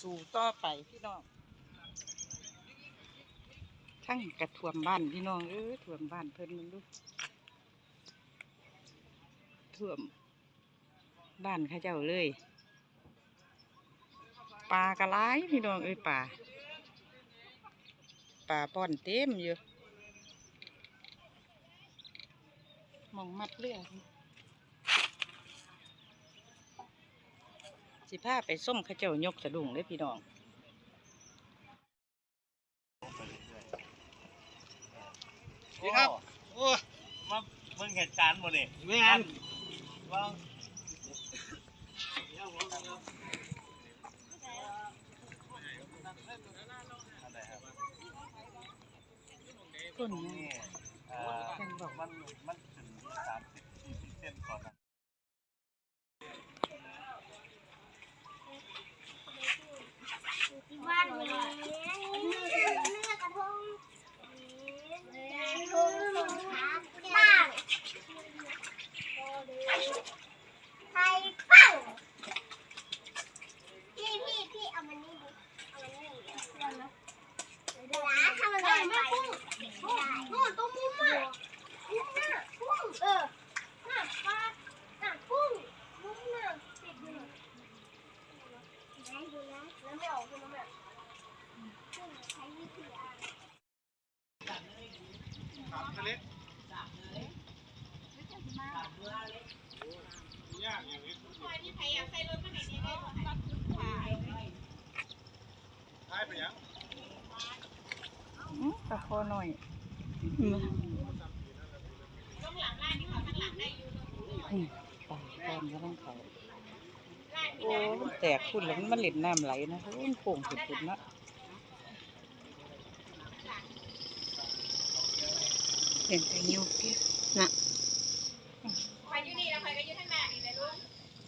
สู่ต่อไปพี่น้องทั้งกระท่วมบ้านพี่น้องเออท่วมบ้านเพิ่นมึงดูท่วมบ้านข้าเจ้าเลยปลากระไรพี่น้องเอ้ยป่าป่าป้อนเต็มอยู่มองมัดเรื่อ สิพาไปส้มเข้าเจ้ายกสะดุ้งเลยพี่น้องดีครับโอ้มาเบิ่งเหตุการณ์บ่นี่แม่นว่าต้นนี่นี้เอ่อมันมันถึงสามสิบสี่สิบเซนก่อนนะ บ้านนี้เลือกกระทงกระทงบ้างไทยปังพี่พี่พี่เอามันนี่ดิเอามันนี่ดิเอามาเดี๋ยวนะถ้ามันลอยไปนู่นตรงมุมอะมุมน่ะพุ่งเออน่ะปลาน่ะพุ่งมุมน่ะติดอยู่น่ะ ได้ดูนะแล้วไม่ออกใช่ไหมแบบใช้วิธีอ่าน ครับทะเลยากอย่างนี้ใช่ไปยังอื้อตะคหน่อยอืมอืมป่าป้อนก็ต้องเขาโอ้แตกพุ่นแล้วมันเล่นน้ำไหลนะโอ้โป่งสุดๆนะ เห็นแต่ยุกที่น่ะ ไปอยู่นี่แล้วไปก็อยู่ข้างหน้านี่เลยลุง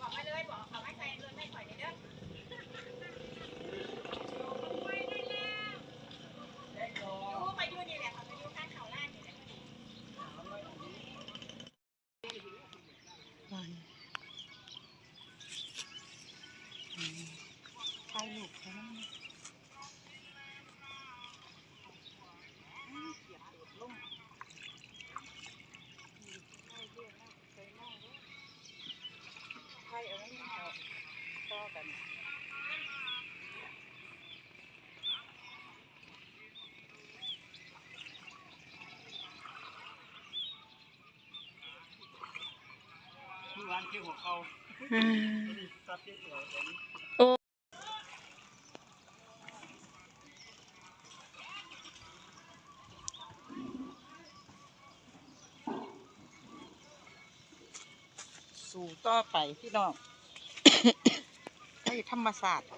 บอกมาเลยบอกเขาไม่ใส่เลยไม่ถอยเลยเด้ออยู่ไปอยู่นี่แหละเขาไปอยู่ข้างเขาล่างนี่แหละ ถ่ายรูปเขานะถ่ายเอาไว้เอาต่อกัน ที่วางที่หัวเขาตัดที่หัวผมสู่ต่อไปพี่น้องให้ธรรมศาสตร์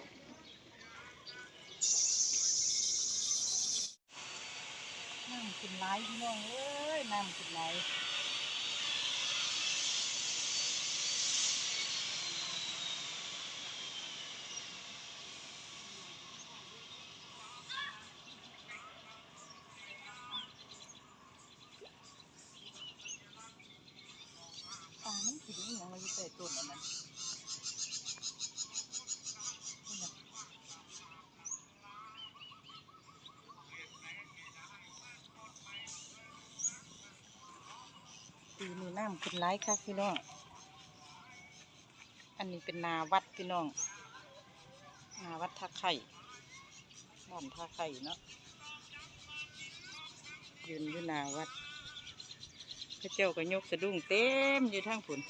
น้ำกินไหลพี่น้องเอ้ยน้ำกินไหล ปีนี้น้ำขึ้นไหลายค่ะพี่น้อง อันนี้เป็นนาวัดพี่น้อง นาวัดท่าไข่บ้านท่าไข่เนาะยืนอยู่นาวัดพระเจ้าก็ยกสะดุ้งเต็มอยู่ทั้งผุน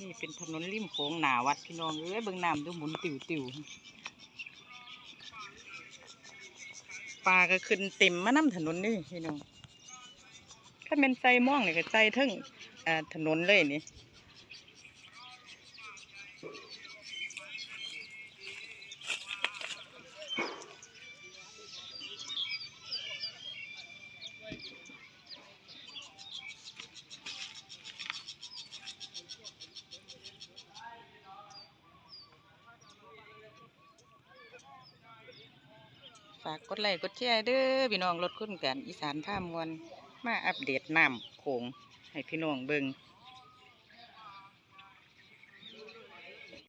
นี่เป็นถนนริมโขงหนาวัดพี่น้องเอ้ยเบิ่งน้ำดูหมุนติวติวปลาก็ขึ้นเต็มมาน้ำถนนนี่พี่น้อง ถ้าเป็นใจม่วงเนี่ยก็ใจทึ่งถนนเลยนี่ฝากกดไลค์กดแชร์เด้อพี่น้องรถคุ้นกันอีสานท่ามวน มาอัปเดตน้ำโขงให้พี่น้องเบิง